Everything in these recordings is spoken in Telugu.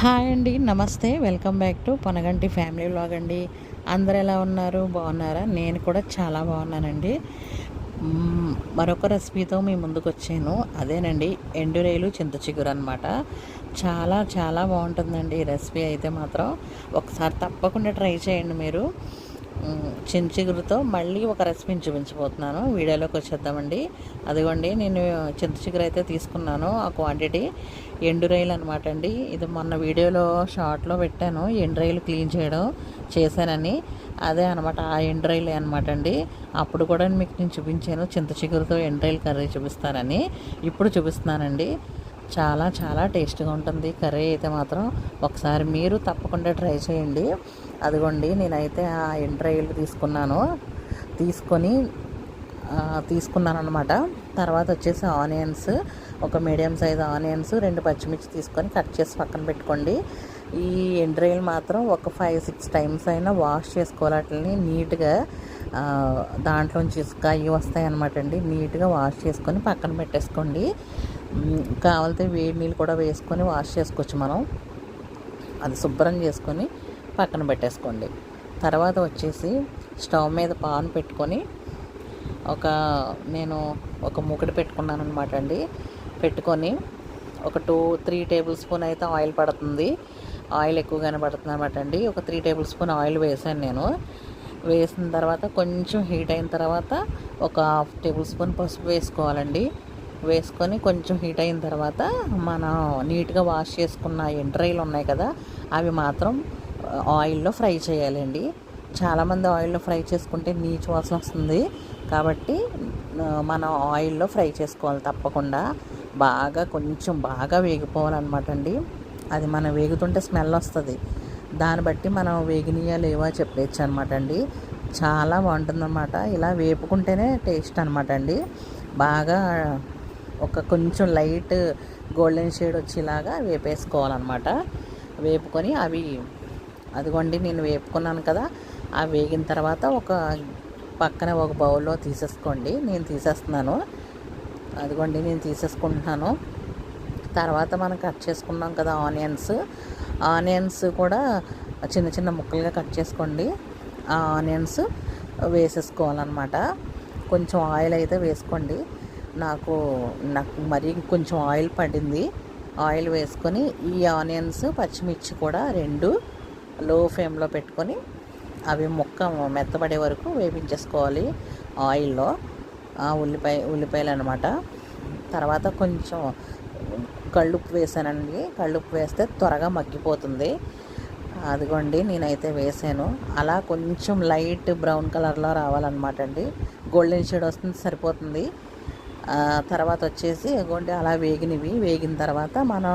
హాయ్ అండి నమస్తే. Welcome back to Panaganti family vlog అండి. అందరు ఎలా ఉన్నారు? బాగున్నారా? నేను కూడా చాలా బాగున్నానండి. మరొక రెసిపీతో మీ ముందుకు వచ్చాను అదేనండి ఎండురేలు చింత చిగురు అనమాట చాలా చాలా బాగుంటుందండి ఈ రెసిపీ అయితే మాత్రం. ఒకసారి తప్పకుండా ట్రై చేయండి మీరు. చించిగురుతో మళ్ళీ ఒక రెసిపీని చూపించబోతున్నాను. వీడియోలోకి వచ్చేద్దామండి. అదిగోండి నేను చింతచిగురు అయితే తీసుకున్నాను. ఆ క్వాంటిటీ ఎండు రైలు అనమాట అండి. ఇది మొన్న వీడియోలో షార్ట్లో పెట్టాను. ఎండు రైలు క్లీన్ చేయడం చేశానని. అదే అనమాట ఆ ఎండు రైలు అనమాట అండి. అప్పుడు కూడా మీకు నేను చూపించాను చింతచిగురుతో ఎండు రైలు కర్రీ చూపిస్తానని. ఇప్పుడు చూపిస్తున్నానండి. చాలా చాలా టేస్ట్గా ఉంటుంది. కర్రీ అయితే మాత్రం ఒకసారి మీరు తప్పకుండా ట్రై చేయండి. అదిగోండి నేనైతే ఆ ఎండు తీసుకున్నాను. తీసుకొని తీసుకున్నాను అనమాట తర్వాత వచ్చేసి ఆనియన్స్ ఒక మీడియం సైజ్ ఆనియన్స్ రెండు పచ్చిమిర్చి తీసుకొని కట్ చేసి పక్కన పెట్టుకోండి. ఈ ఎండ్రాయిల్ మాత్రం ఒక ఫైవ్ సిక్స్ టైమ్స్ అయినా వాష్ చేసుకోవాలి వాటిని నీట్గా దాంట్లో దాంట్లోంచి ఇసుక అవి వస్తాయి అనమాట అండి. నీట్గా వాష్ చేసుకొని పక్కన పెట్టేసుకోండి. కావాలితే వేడి నీళ్ళు కూడా వేసుకొని వాష్ చేసుకోవచ్చు మనం. అది శుభ్రం చేసుకొని పక్కన పెట్టేసుకోండి. తర్వాత వచ్చేసి స్టవ్ మీద పాన్ పెట్టుకొని ఒక నేను ఒక మూకుడు పెట్టుకున్నాను అనమాట అండి. పెట్టుకొని ఒక టూ త్రీ టేబుల్ స్పూన్ అయితే ఆయిల్ పడుతుంది. ఆయిల్ ఎక్కువగానే పడుతుంది అనమాట అండి. ఒక త్రీ టేబుల్ స్పూన్ ఆయిల్ వేసాను నేను. వేసిన తర్వాత కొంచెం హీట్ అయిన తర్వాత ఒక హాఫ్ టేబుల్ స్పూన్ పసుపు వేసుకోవాలండి. వేసుకొని కొంచెం హీట్ అయిన తర్వాత మనం నీట్గా వాష్ చేసుకున్న ఎండ్రాయిలు ఉన్నాయి కదా అవి మాత్రం ఆయిల్లో ఫ్రై చేయాలండి. చాలామంది ఆయిల్లో ఫ్రై చేసుకుంటే నీచు వాసన వస్తుంది. కాబట్టి మనం ఆయిల్లో ఫ్రై చేసుకోవాలి తప్పకుండా. బాగా కొంచెం బాగా వేగిపోవాలన్నమాట అండి. అది మనం వేగుతుంటే స్మెల్ వస్తుంది. దాన్ని బట్టి మనం వేగినయా లేవా చెప్పేయచ్చు అనమాట అండి. చాలా బాగుంటుందన్నమాట. ఇలా వేపుకుంటేనే టేస్ట్ అనమాట అండి. బాగా ఒక కొంచెం లైట్ గోల్డెన్ షేడ్ వచ్చేలాగా వేపేసుకోవాలన్నమాట. వేపుకొని అవి అదిగోండి నేను వేపుకున్నాను కదా. ఆ వేగిన తర్వాత ఒక పక్కన ఒక బౌల్లో తీసేసుకోండి. నేను తీసేస్తున్నాను. అదిగోండి నేను తీసేసుకుంటున్నాను. తర్వాత మనం కట్ చేసుకున్నాం కదా ఆనియన్స్. ఆనియన్స్ కూడా చిన్న చిన్న ముక్కలుగా కట్ చేసుకోండి. ఆ ఆనియన్స్ వేసేసుకోవాలన్నమాట. కొంచెం ఆయిల్ అయితే వేసుకోండి. నాకు నాకు మరీ కొంచెం ఆయిల్ పడింది. ఆయిల్ వేసుకొని ఈ ఆనియన్స్ పచ్చిమిర్చి కూడా రెండు లో ఫ్లేమ్లో పెట్టుకొని అవి ముక్క మెత్తబడే వరకు వేపించేసుకోవాలి ఆయిల్లో. ఆ ఉల్లిపాయ ఉల్లిపాయలు అనమాట తర్వాత కొంచెం కళ్ళుప్పు వేసానండి. కళ్ళుప్పు వేస్తే త్వరగా మగ్గిపోతుంది. అదిగోండి నేనైతే వేసాను. అలా కొంచెం లైట్ బ్రౌన్ కలర్లో రావాలన్నమాట అండి. గోల్డెన్ షేడ్ వస్తుంది సరిపోతుంది. తర్వాత వచ్చేసి ఇదిగోండి అలా వేగినవి. వేగిన తర్వాత మనం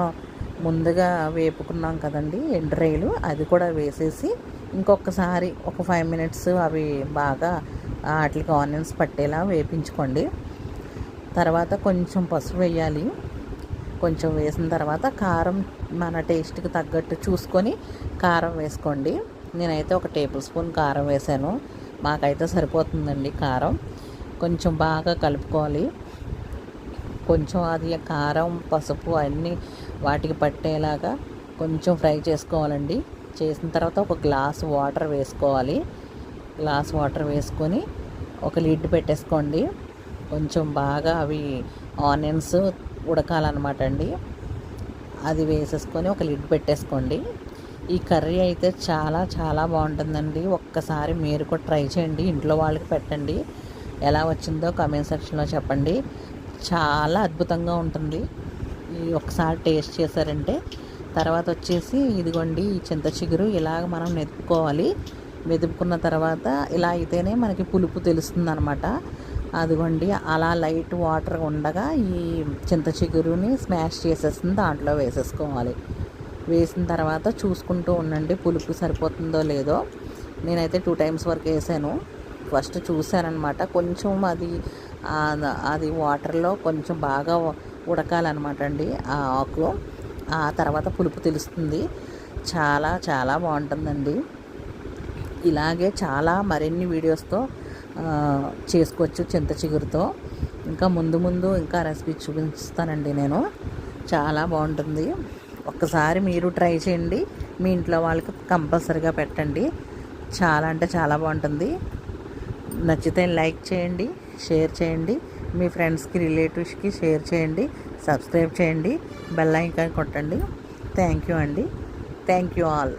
ముందుగా వేపుకున్నాం కదండి ఎండ్రాయిలు అది కూడా వేసేసి ఇంకొకసారి ఒక ఫైవ్ మినిట్స్ అవి బాగా వాటికి ఆనియన్స్ పట్టేలా వేపించుకోండి. తర్వాత కొంచెం పసుపు వేయాలి. కొంచెం వేసిన తర్వాత కారం మన టేస్ట్కి తగ్గట్టు చూసుకొని కారం వేసుకోండి. నేనైతే ఒక టేబుల్ స్పూన్ కారం వేసాను. మాకైతే సరిపోతుందండి కారం. కొంచెం బాగా కలుపుకోవాలి. కొంచెం అది కారం పసుపు అన్నీ వాటికి పట్టేలాగా కొంచెం ఫ్రై చేసుకోవాలండి. చేసిన తర్వాత ఒక గ్లాస్ వాటర్ వేసుకోవాలి. గ్లాస్ వాటర్ వేసుకొని ఒక లిడ్ పెట్టేసుకోండి. కొంచెం బాగా అవి ఆనియన్స్ ఉడకాలన్నమాట అండి అది వేసేసుకొని ఒక లిడ్ పెట్టేసుకోండి. ఈ కర్రీ అయితే చాలా చాలా బాగుంటుందండి. ఒక్కసారి మీరు కూడా ట్రై చేయండి. ఇంట్లో వాళ్ళకి పెట్టండి. ఎలా వచ్చిందో కమెంట్ సెక్షన్లో చెప్పండి. చాలా అద్భుతంగా ఉంటుంది. ఈ ఒకసారి టేస్ట్ చేశారంటే తర్వాత వచ్చేసి ఇదిగోండి ఈ చింత చిగురు ఇలాగ మనం మెదుపుకోవాలి. మెదుపుకున్న తర్వాత ఇలా అయితేనే మనకి పులుపు తెలుస్తుంది అనమాట అదిగోండి అలా లైట్ వాటర్ ఉండగా ఈ చింత చిగురుని స్మాష్ చేసేస్తుంది దాంట్లో వేసేసుకోవాలి. వేసిన తర్వాత చూసుకుంటూ ఉండండి పులుపు సరిపోతుందో లేదో. నేనైతే టూ టైమ్స్ వరకు వేసాను. ఫస్ట్ చూశానమాట కొంచెం అది అది వాటర్లో కొంచెం బాగా ఉడకాలన్నమాట అండి ఆ ఆకు ఆ తర్వాత పులుపు తెలుస్తుంది. చాలా చాలా బాగుంటుందండి. ఇలాగే చాలా మరిన్ని వీడియోస్తో చేసుకోవచ్చు చింత చిగురుతో. ఇంకా ముందు ముందు ఇంకా రెసిపీ చూపిస్తానండి నేను. చాలా బాగుంటుంది. ఒక్కసారి మీరు ట్రై చేయండి. మీ ఇంట్లో వాళ్ళకి కంపల్సరీగా పెట్టండి. చాలా అంటే చాలా బాగుంటుంది. నచ్చితే లైక్ చేయండి షేర్ చేయండి మీ ఫ్రెండ్స్కి రిలేటివ్స్కి షేర్ చేయండి సబ్స్క్రైబ్ చేయండి బెల్ ఐకాన్ కొట్టండి. థ్యాంక్ యూ అండి. Thank you all.